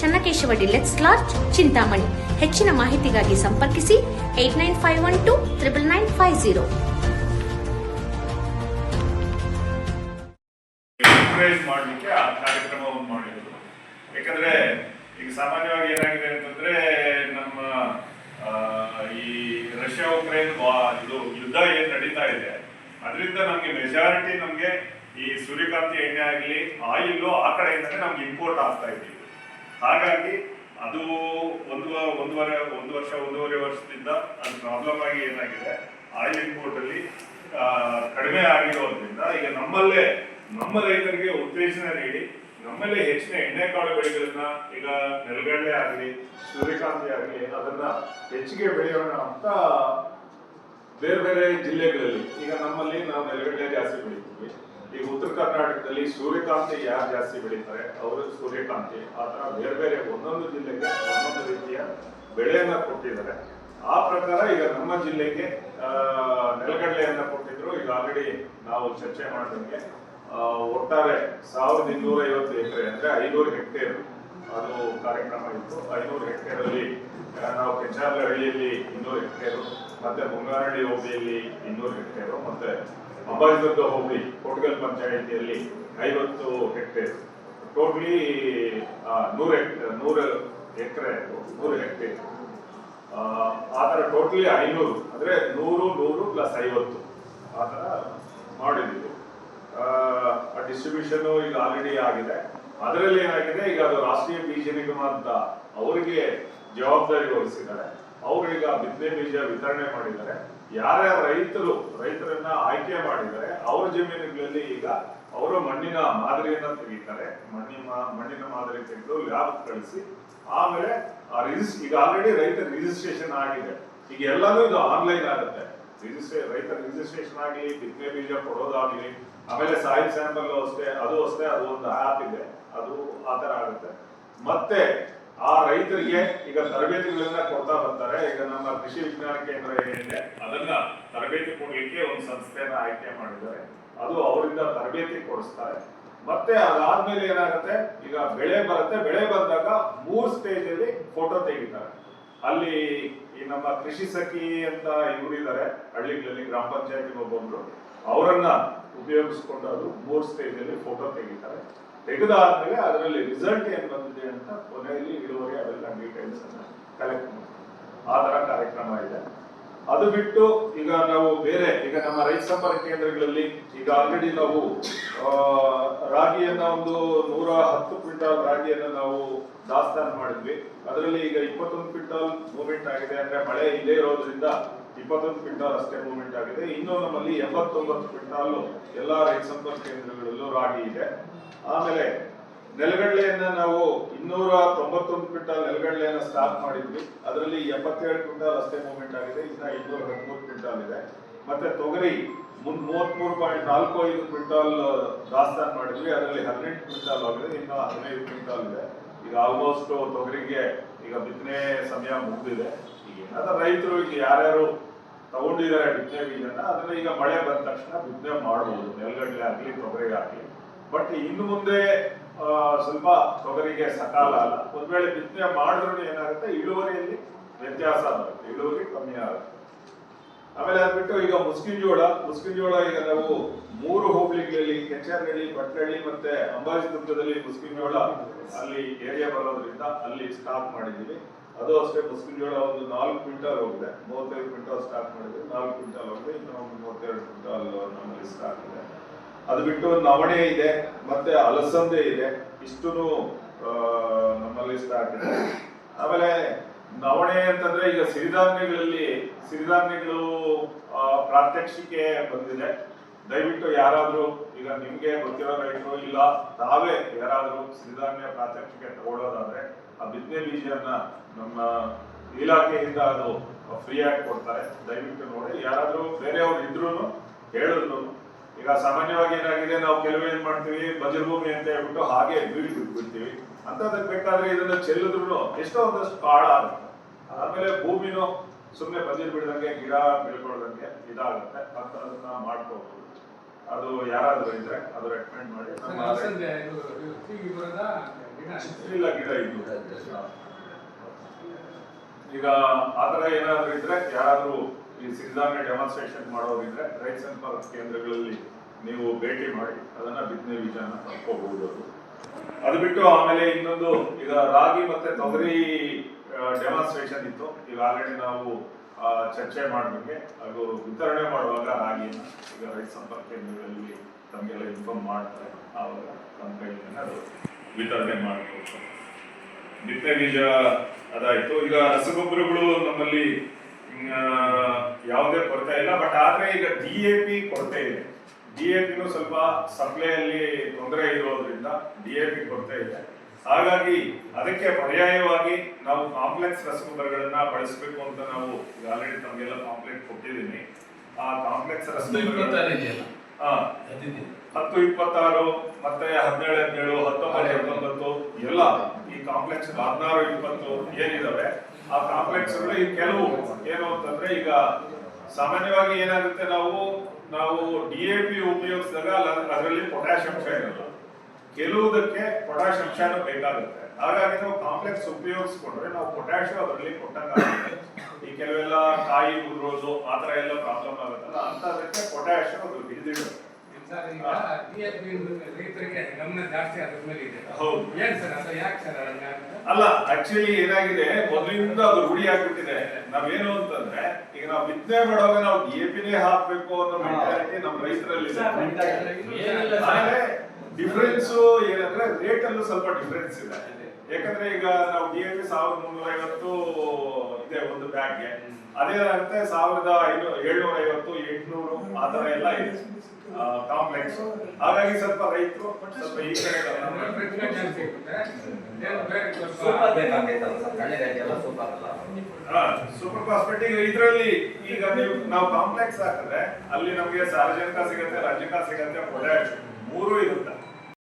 Channakeshava deluxe lodge Chintamani. ಹೆಚ್ಚಿನ ಮಾಹಿತಿಗಾಗಿ ಸಂಪರ್ಕಿಸಿ eight nine five one two triple nine five zero ಮಾಡಲಿಕ್ಕೆ ಆ ಕಾರ್ಯಕ್ರಮವನ್ನು ಮಾಡಿದ್ರು. ಯಾಕಂದ್ರೆ ಈಗ ಸಾಮಾನ್ಯವಾಗಿ ಏನಾಗಿದೆ ಅಂತಂದ್ರೆ ನಮ್ಮ ಈ ರಷ್ಯಾ ಉಕ್ರೇನ್ ಇದು ಯುದ್ಧ ಏನ್ ನಡೀತಾ ಇದೆ, ಅದರಿಂದ ನಮಗೆ ಮೆಜಾರಿಟಿ ನಮಗೆ ಈ ಸೂರ್ಯಕಾಂತಿ ಎಣ್ಣೆ ಆಗಲಿ ಆಯಿಲ್ ಆ ಕಡೆಯಿಂದ ನಮ್ಗೆ ಇಂಪೋರ್ಟ್ ಆಗ್ತಾ ಇದ್ದೀವಿ. ಹಾಗಾಗಿ ಅದು ಒಂದು ಒಂದೂವರೆ ಒಂದು ವರ್ಷ ಒಂದೂವರೆ ವರ್ಷದಿಂದ ಅದು ಪ್ರಾಬ್ಲಮ್ ಆಗಿ ಏನಾಗಿದೆ? ಆಯಿಲ್ ಇಂಪೋರ್ಟ್ ಅಲ್ಲಿ ಆ, ಕಡಿಮೆ ಆಗಿರೋದ್ರಿಂದ ಈಗ ನಮ್ಮಲ್ಲೇ ನಮ್ಮ ರೈತರಿಗೆ ಉತ್ತೇಜನ ನೀಡಿ ನಮ್ಮಲ್ಲೇ ಹೆಚ್ಚಿನ ಎಣ್ಣೆ ಕಾಳು ಬೆಳೆಗಳನ್ನ ಈಗ ನೆಲಗಡಲೆ ಆಗಲಿ ಸೂರ್ಯಕಾಂತಿ ಆಗಲಿ ಅದನ್ನ ಹೆಚ್ಚಿಗೆ ಬೆಳೆಯೋಣ ಅಂತ ಬೇರೆ ಬೇರೆ ಜಿಲ್ಲೆಗಳಲ್ಲಿ ಈಗ ನಮ್ಮಲ್ಲಿ ನಾವು ನೆಲಗಡಲೆ ಜಾಸ್ತಿ ಬೆಳಿತೀವಿ. ಈಗ ಉತ್ತರ ಕರ್ನಾಟಕದಲ್ಲಿ ಸೂರ್ಯಕಾಂತಿ ಯಾರು ಜಾಸ್ತಿ ಬೆಳೀತಾರೆ? ಅವರು ಸೂರ್ಯಕಾಂತಿ. ಆ ಥರ ಬೇರೆ ಬೇರೆ ಒಂದೊಂದು ಜಿಲ್ಲೆಗೆ ಒಂದೊಂದು ರೀತಿಯ ಬೆಳೆಯನ್ನ ಕೊಟ್ಟಿದ್ದಾರೆ. ಆ ಪ್ರಕಾರ ಈಗ ನಮ್ಮ ಜಿಲ್ಲೆಗೆ ನೆಲಗಡಲೆಯನ್ನ ಕೊಟ್ಟಿದ್ರು. ಈಗ ಆಲ್ರೆಡಿ ನಾವು ಚರ್ಚೆ ಮಾಡಿದಂಗೆ ಒಟ್ಟಾರೆ ಸಾವಿರದ ಇನ್ನೂರ ಐವತ್ತು ಎಕರೆ ಅಂದ್ರೆ ಐನೂರು ಹೆಕ್ಟೇರ್ ಅದು ಕಾರ್ಯಕ್ರಮ ಇತ್ತು. ಐನೂರು ಹೆಕ್ಟೇರ್ ಅಲ್ಲಿ ನಾವು ಕೆಂಚಾರ್ಲಹಳ್ಳಿಯಲ್ಲಿ ಇನ್ನೂರು ಹೆಕ್ಟೇರು, ಮತ್ತೆ ಮುಂಗಾರಹಳ್ಳಿ ಹೋಬಳಿಯಲ್ಲಿ ಇನ್ನೂರು ಹೆಕ್ಟೇರು, ಮತ್ತೆ ಅಂಬಾಜಿದುರ್ಗ ಹೋಬಳಿ, ಕೋಟ್ಗಲ್ ಪಂಚಾಯಿತಿಯಲ್ಲಿ ಐವತ್ತು ಹೆಕ್ಟೇರ್. ಟೋಟ್ಲಿ ನೂರು ನೂರು ಎಕರೆ ನೂರು ಹೆಕ್ಟೇರ್. ಆ ಥರ ಟೋಟ್ಲಿ ಐನೂರು, ಅಂದರೆ ನೂರು ನೂರು ಪ್ಲಸ್ ಐವತ್ತು. ಆ ಥರ ಮಾಡಿದ್ದೀವಿ. ಆ ಡಿಸ್ಟ್ರಿಬ್ಯೂಷನ್ ಈಗ ಆಲ್ರೆಡಿ ಆಗಿದೆ. ಅದರಲ್ಲಿ ಏನಾಗಿದೆ, ಈಗ ಅದು ರಾಷ್ಟ್ರೀಯ ಬೀಜ ನಿಗಮ ಅಂತ ಅವರಿಗೆ ಜವಾಬ್ದಾರಿ ವಹಿಸಿದ್ದಾರೆ ಅವರು ಈಗ ಬಿತ್ತನೆ ಬೀಜ ವಿತರಣೆ ಮಾಡಿದ್ದಾರೆ. ಯಾರ್ಯಾರ ರೈತರು, ರೈತರನ್ನ ಆಯ್ಕೆ ಮಾಡಿದ್ದಾರೆ ಅವ್ರ ಜಮೀನುಗಳಲ್ಲಿ ಈಗ ಅವರು ಮಣ್ಣಿನ ಮಾದರಿಯನ್ನ ತೆಗಿತಾರೆ. ಮಣ್ಣಿನ ಮಣ್ಣಿನ ಮಾದರಿ ತೆಗೆದು ಲ್ಯಾಬ್ ಕಳಿಸಿ, ಆಮೇಲೆ ಈಗ ಆಲ್ರೆಡಿ ರೈತ ರಿಜಿಸ್ಟ್ರೇಷನ್ ಆಗಿದೆ. ಈಗ ಎಲ್ಲಾನು ಇದು ಆನ್ಲೈನ್ ಆಗುತ್ತೆ. ರಿಜಿಸ್ಟ್ರೇ ರೈತರ ರಿಜಿಸ್ಟ್ರೇಷನ್ ಆಗಲಿ, ಬಿತ್ತನೆ ಬೀಜ ಕೊಡೋದಾಗ್ಲಿ, ಆಮೇಲೆ ಸಾಯಿಲ್ ಸ್ಯಾಂಪಲ್ ಅಷ್ಟೇ, ಅದು ಅಷ್ಟೇ, ಅದು ಒಂದು ಆಪ್ ಇದೆ. ಅದು ಆ ಥರ ಆಗುತ್ತೆ. ಮತ್ತೆ ಆ ರೈತರಿಗೆ ಈಗ ತರಬೇತಿಗಳನ್ನ ಕೊಡ್ತಾ ಬರ್ತಾರೆ ಈಗ ನಮ್ಮ ಕೃಷಿ ವಿಜ್ಞಾನ ಕೇಂದ್ರ ಏನಿದೆ, ಅದನ್ನ ತರಬೇತಿ ಕೊಡ್ಲಿಕ್ಕೆ ಒಂದು ಸಂಸ್ಥೆಯನ್ನ ಆಯ್ಕೆ ಮಾಡಿದ್ದಾರೆ. ಅದು ಅವರಿಂದ ತರಬೇತಿ ಕೊಡಿಸ್ತಾರೆ. ಮತ್ತೆ ಅದಾದ್ಮೇಲೆ ಏನಾಗುತ್ತೆ? ಈಗ ಬೆಳೆ ಬರುತ್ತೆ. ಬೆಳೆ ಬಂದಾಗ ಮೂರ್ ಸ್ಟೇಜ್ ಅಲ್ಲಿ ಫೋಟೋ ತೆಗಿತಾರೆ. ಅಲ್ಲಿ ಈ ನಮ್ಮ ಕೃಷಿ ಸಖಿ ಅಂತ ಇವರಿದ್ದಾರೆ, ಹಳ್ಳಿಗಳಲ್ಲಿ ಗ್ರಾಮ ಪಂಚಾಯತಿ ಒಬ್ಬೊಬ್ರು, ಅವರನ್ನ ಉಪಯೋಗಿಸ್ಕೊಂಡು ಅದು ಮೂರ್ ಸ್ಟೇಜ್ ಅಲ್ಲಿ ಫೋಟೋ ತೆಗಿತಾರೆ. ತೆಗೆದಾದ್ಮೇಲೆ ಅದರಲ್ಲಿ ರಿಸಲ್ಟ್ ಏನ್ ಬಂದಿದೆ ಅಂತ ಕೊನೆಯಲ್ಲಿ ಇಳುವರಿ ಅವೆಲ್ಲ ಡೀಟೇಲ್ಸ್ ಅನ್ನ ಕಲೆಕ್ಟ್ ಮಾಡ್ತಾರೆ ಆ ತರ ಕಾರ್ಯಕ್ರಮ ಇದೆ. ಅದು ಬಿಟ್ಟು ಈಗ ನಾವು ಬೇರೆ, ಈಗ ನಮ್ಮ ರೈತ ಸಂಪರ್ಕ ಕೇಂದ್ರಗಳಲ್ಲಿ ಈಗ ಆಲ್ರೆಡಿ ನಾವು ರಾಗಿಯನ್ನ ಒಂದು ನೂರ ಹತ್ತು ಕ್ವಿಂಟಾಲ್ ರಾಗಿಯನ್ನ ನಾವು ದಾಸ್ತಾನು ಮಾಡಿದ್ವಿ. ಅದರಲ್ಲಿ ಈಗ ಇಪ್ಪತ್ತೊಂದು ಕ್ವಿಂಟಾಲ್ ಮೂವ್ಮೆಂಟ್ ಆಗಿದೆ ಅಂದ್ರೆ ಮಳೆ ಇಲ್ಲೇ ಇರೋದ್ರಿಂದ ಇಪ್ಪತ್ತೊಂದು ಕ್ವಿಂಟಾಲ್ ಅಷ್ಟೇ ಮೂವ್ಮೆಂಟ್ ಆಗಿದೆ. ಇನ್ನು ನಮ್ಮಲ್ಲಿ ಎಂಬತ್ತೊಂಬತ್ತು ಕ್ವಿಂಟಾಲ್ ಎಲ್ಲಾ ರೈತ ಸಂಪರ್ಕ ಕೇಂದ್ರಗಳಲ್ಲೂ ರಾಗಿ ಇದೆ. ಆಮೇಲೆ ನೆಲಗಡಲೆಯನ್ನ ನಾವು ಇನ್ನೂರ ತೊಂಬತ್ತೊಂದು ಕ್ವಿಂಟಾಲ್ ನೆಲಗಡಲೆಯನ್ನ ಸ್ಟಾಕ್ ಮಾಡಿದ್ವಿ. ಅದರಲ್ಲಿ ಎಪ್ಪತ್ತೇಳು ಕ್ವಿಂಟಾಲ್ ಅಷ್ಟೇ ಮೂವ್ಮೆಂಟ್ ಆಗಿದೆ. ಇನ್ನ ಇನ್ನೂರ ಹದಿಮೂರು ಕ್ವಿಂಟಾಲ್ ಇದೆ. ಮತ್ತೆ ತೊಗರಿ ಮುಂದ್ ಮೂವತ್ಮೂರು ಪಾಯಿಂಟ್ ನಾಲ್ಕು ಐದು ಕ್ವಿಂಟಾಲ್ ದಾಸ್ತಾನ್ ಮಾಡಿದ್ವಿ. ಅದರಲ್ಲಿ ಹದಿನೆಂಟು ಕ್ವಿಂಟಾಲ್ ಆಗಿದೆ. ಇನ್ನು ಹದಿನೈದು ಕ್ವಿಂಟಾಲ್ ಇದೆ. ಈಗ ಆಲ್ಮೋಸ್ಟ್ ತೊಗರಿಗೆ ಈಗ ಬಿತ್ತನೆ ಸಮಯ ಮುಗಿದಿದೆ. ಈಗ ರೈತರು ಈಗ ಯಾರ್ಯಾರು ತಗೊಂಡಿದ್ದಾರೆ ಬಿತ್ತನೆ ಬೀಜನ ಅದನ್ನ ಈಗ ಮಳೆ ಬಂದ ತಕ್ಷಣ ಬಿತ್ತನೆ ಮಾಡಬಹುದು ನೆಲಗಡಲೆ ಆಗಲಿ ತೊಗರಿಗೆ ಆಗ್ಲಿ. ಬಟ್ ಇನ್ನು ಮುಂದೆ ಸ್ವಲ್ಪ ತೊಗರಿಗೆ ಸಕಾಲ ಅಲ್ಲ. ಒಂದ್ ವೇಳೆ ಬಿತ್ತನೆ ಮಾಡಿದ್ರು ಏನಾಗುತ್ತೆ? ಇಳುವರಿಯಲ್ಲಿ ವ್ಯತ್ಯಾಸ ಆಗುತ್ತೆ. ಇಳುವರಿ ಕಮ್ಮಿ ಆಗುತ್ತೆ. ಆಮೇಲೆ ಅದ್ಬಿಟ್ಟು ಈಗ ಮುಸ್ಕಿನ್ ಜೋಳ. ಮುಸ್ಕಿನ್ ಜೋಳ ಈಗ ನಾವು ಮೂರು ಹೋಬಳಿಗಳಲ್ಲಿ ಕೆಂಚನಹಳ್ಳಿ ಬಟ್ಲಹಳ್ಳಿ ಮತ್ತೆ ಅಂಬಾಜಿದುರ್ಗದಲ್ಲಿ ಮುಸ್ಕಿನ್ ಜೋಳ ಅಲ್ಲಿ ಏರಿಯಾ ಬರೋದ್ರಿಂದ ಅಲ್ಲಿ ಸ್ಟಾಪ್ ಮಾಡಿದ್ದೀವಿ. ಅದು ಅಷ್ಟೇ ಮುಸ್ಕಿನ್ ಜೋಳ ಒಂದು ನಾಲ್ಕು ಕ್ವಿಂಟಲ್ ಹೋಗಿದೆ. ಮೂವತ್ತೈದು ಕ್ವಿಂಟಲ್ ಸ್ಟಾಕ್ ಮಾಡಿದ್ವಿ ನಾಲ್ಕು ಕ್ವಿಂಟಲ್ ಹೋಗಿದೆ. ಇನ್ನೊಂದು ಮೂವತ್ತೆರಡು ಕ್ವಿಂಟಲ್ ನಮ್ಮಲ್ಲಿ ಸ್ಟಾಕ್ ಇದೆ. ಅದು ಬಿಟ್ಟು ನವಣೆ ಇದೆ, ಮತ್ತೆ ಅಲಸಂದೆ ಇದೆ ಇಷ್ಟು ನಮ್ಮಲ್ಲಿ ಸ್ಟಾರ್ಟ್ ಇದೆ ಆಮೇಲೆ ನವಣೆ ಅಂತಂದ್ರೆ ಈಗ ಸಿರಿಧಾನ್ಯಗಳಲ್ಲಿ, ಸಿರಿಧಾನ್ಯಗಳು ಪ್ರಾತ್ಯಕ್ಷಿಕೆ ಬಂದಿದೆ. ದಯವಿಟ್ಟು ಯಾರಾದ್ರೂ, ಈಗ ನಿಮ್ಗೆ ಗೊತ್ತಿರೋ ರೈತರು ಇಲ್ಲ, ತಾವೇ ಯಾರಾದ್ರೂ ಸಿರಿಧಾನ್ಯ ಪ್ರಾತ್ಯಕ್ಷಿಕೆ ತಗೊಳ್ಳೋದಾದ್ರೆ ಆ ಬಿತ್ತನೆ ಬೀಜನ ನಮ್ಮ ಇಲಾಖೆಯಿಂದ ಅದು ಫ್ರೀ ಆಗಿ ಕೊಡ್ತಾರೆ. ದಯವಿಟ್ಟು ನೋಡಿ, ಯಾರಾದ್ರೂ ಈಗ ಸಾಮಾನ್ಯವಾಗಿ ಏನಾಗಿದೆ ನಾವು ಕೆಲವು ಏನ್ ಮಾಡ್ತೀವಿ ಭೂಮಿ ಅಂತ ಹೇಳ್ಬಿಟ್ಟು ಹಾಗೆ ಬೀಳ್ ಬಿಟ್ಬಿಡ್ತೀವಿ. ಅಂತದಕ್ಕೆ ಬೇಕಾದ್ರೆ ಇದನ್ನ ಚೆಲ್ಲಿದ್ರು ಎಷ್ಟೋ ಒಂದಷ್ಟು ಕಾಳ ಆಗುತ್ತೆ. ಆಮೇಲೆ ಭೂಮಿನೂ ಸುಮ್ಮನೆ ಬಜರ್ ಬಿಡದಂಗೆ ಗಿಡ ಬೆಳ್ಕೊಳ್ದಂಗೆ ಇದಾಗುತ್ತೆ. ಅಂತ ಅದನ್ನ ಮಾಡ್ಕೋಬಹುದು ಅದು ಯಾರಾದ್ರೂ ಇದ್ರೆ ಅದು ರೆಕಮೆಂಡ್ ಮಾಡಿ. ಇಲ್ಲ ಗಿಡ ಇದು ಈಗ ಆತರ ಏನಾದ್ರೂ ಇದ್ರೆ ಯಾರಾದ್ರೂ ಈ ಸಿರಿಧಾನ್ಯ ಡೆಮಾನ್ಸ್ಟ್ರೇಷನ್ ಮಾಡೋರಿದ್ರೆ ರೈತ ಸಂಪರ್ಕ ಕೇಂದ್ರಗಳಲ್ಲಿ ನೀವು ಭೇಟಿ ಮಾಡಿ, ಅದನ್ನ ಬಿತ್ತನೆ ಬೀಜನ ಪಡ್ಕೋಬಹುದು ಅದು. ಬಿಟ್ಟು ಆಮೇಲೆ ಇನ್ನೊಂದು, ಈಗ ರಾಗಿ ಮತ್ತೆ ತೊಗರಿ ಡೆಮಾನ್ಸ್ಟ್ರೇಷನ್ ಇತ್ತು. ಈಗ ಆಲ್ರೆಡಿ ನಾವು ಚರ್ಚೆ ಮಾಡಿದಂಗೆ, ಅದು ವಿತರಣೆ ಮಾಡುವಾಗ ರಾಗಿಯನ್ನು ಈಗ ರೈತ ಸಂಪರ್ಕ ಕೇಂದ್ರಗಳಲ್ಲಿ ತಮಗೆಲ್ಲ ಇನ್ಫಾರ್ಮ್ ಮಾಡ್ತಾರೆ. ಆವಾಗ ನಮ್ಮ ಕೈಯಿಂದ ಅದು ವಿತರಣೆ ಮಾಡಬೇಕು. ಬಿತ್ತನೆ ಬೀಜ ಅದಾಯ್ತು. ಈಗ ರಸಗೊಬ್ಬರಗಳು ನಮ್ಮಲ್ಲಿ ಯಾವುದೇ ಕೊರತೆ ಇಲ್ಲ. ಬಟ್ ಆದರೆ ಈಗ ಡಿ ಎ ಪಿ ಕೊರತೆ ಇದೆ. ಡಿ ಎ ಪಿನೂ ಸ್ವಲ್ಪ ಸಪ್ಲೈಯಲ್ಲಿ ತೊಂದರೆ ಇರೋದ್ರಿಂದ ಡಿ ಎ ಪಿ ಕೊರತೆ ಇದೆ. ಹಾಗಾಗಿ ಅದಕ್ಕೆ ಪರ್ಯಾಯವಾಗಿ ನಾವು ಕಾಂಪ್ಲೆಕ್ಸ್ ರಸಗೊಬ್ಬರಗಳನ್ನ ಬಳಸಬೇಕು ಅಂತ ನಾವು ಆಲ್ರೆಡಿ ತಮಗೆಲ್ಲ ಕಾಂಪ್ಲೆಕ್ಸ್ ಕೊಟ್ಟಿದ್ದೀನಿ. ಆ ಕಾಂಪ್ಲೆಕ್ಸ್ ರಸಗೊಬ್ಬರ ಹಾ. ಹತ್ತು ಇಪ್ಪತ್ತಾರು ಮತ್ತೆ ಹದಿನೇಳು ಹದಿನೇಳು ಹತ್ತೊಂಬತ್ತು ಹತ್ತೊಂಬತ್ತು ಎಲ್ಲ ಈ ಕಾಂಪ್ಲೆಕ್ಸ್ ಹದಿನಾರು ಇಪ್ಪತ್ತು ಏನಿದಾವೆ. ಆ ಕಾಂಪ್ಲೆಕ್ಸ್ ಈ ಕೆಲವು ಏನು ಅಂತಂದ್ರೆ ಈಗ ಸಾಮಾನ್ಯವಾಗಿ ಏನಾಗುತ್ತೆ ನಾವು ನಾವು ಡಿ ಎ ಪಿ ಉಪಯೋಗಿಸಿದಾಗ ಅದರಲ್ಲಿ ಪೊಟ್ಯಾಶ್ ಅಂಶ ಇರಲ್ಲ. ಕೆಲವುದಕ್ಕೆ ಪೊಟ್ಯಾಶ್ ಅಂಶನೂ ಬೇಕಾಗುತ್ತೆ. ಹಾಗಾಗಿ ನಾವು ಕಾಂಪ್ಲೆಕ್ಸ್ ಉಪಯೋಗಿಸ್ಕೊಂಡ್ರೆ ನಾವು ಪೊಟ್ಯಾಶ್ ಅದರಲ್ಲಿ ಕೊಟ್ಟಂಗಾಗುತ್ತೆ ಈ ಕೆಲವೆಲ್ಲ ಕಾಯಿ ಉದುರೋದು ಆ ಥರ ಎಲ್ಲ ಪ್ರಾಬ್ಲಮ್ ಆಗುತ್ತಲ್ಲ, ಅಂತದಕ್ಕೆ ಪೊಟ್ಯಾಶ್ ಅದು ಹಿಡಿದಿಡುತ್ತೆ. ಸರ್ ಈಗ DAP ರೈತರಿಗೆ ಗಮನ ಜಾಸ್ತಿ ಅದ್ರ ಮೇಲೆ ಇದೆ. ಹೌದು. ಏನ್ ಸರ್ ಅದು ಯಾಕೆ ಸರ್ ಅಲ್ಲ ಆಕ್ಚುಲಿ ಏನಾಗಿದೆ ಮೊದಲಿಂದ ಅದು ರೂಢಿ ಆಗ್ಬಿಟ್ಟಿದೆ. ನಾವೇನು ಅಂತಂದ್ರೆ ಈಗ ನಾವು ಬಿತ್ತನೆ ಮಾಡುವಾಗ ನಾವು ಡಿ ಎ ಪಿನೇ ಹಾಕ್ಬೇಕು ಅನ್ನೋ ಮೆಂಟಾಲಿಟಿ ನಮ್ಮ ರೈತರಲ್ಲಿ ಡಿಫರೆನ್ಸ್ ಏನಂದ್ರೆ ರೇಟ್ ಅಲ್ಲೂ ಸ್ವಲ್ಪ ಡಿಫರೆನ್ಸ್ ಇದೆ. ಯಾಕಂದ್ರೆ ಈಗ ನಾವು ಡಿ ಎ ಪಿ ಸಾವಿರದ ಮುನ್ನೂರ ಐವತ್ತು ಇದೆ ಒಂದು ಬ್ಯಾಗ್ಗೆ ಅಂತೆ ಸಾವಿರದ ಐನೂರ ಏಳ್ನೂರ ಐವತ್ತು ಎಂಟ್ನೂರು ಆ ತರ ಎಲ್ಲ ಇದೆ. ಕಾಂಪ್ಲೆಕ್ಸ್ ಹಾಗಾಗಿ ಸ್ವಲ್ಪ ರೈತರು ಸ್ವಲ್ಪ ಈ ಕಡೆ ಸೂಪರ್ ಈಗ ಇದರಲ್ಲಿ ಈಗ ನೀವು ನಾವು ಕಾಂಪ್ಲೆಕ್ಸ್ ಹಾಕಿದ್ರೆ ಅಲ್ಲಿ ನಮಗೆ ಸಾರ್ವಜನಿಕ ಸಿಗತ್ತೆ ರಾಜ್ಯಕ ಸಿಗತ್ತೆ ಮೂರು ಇರುತ್ತೆ?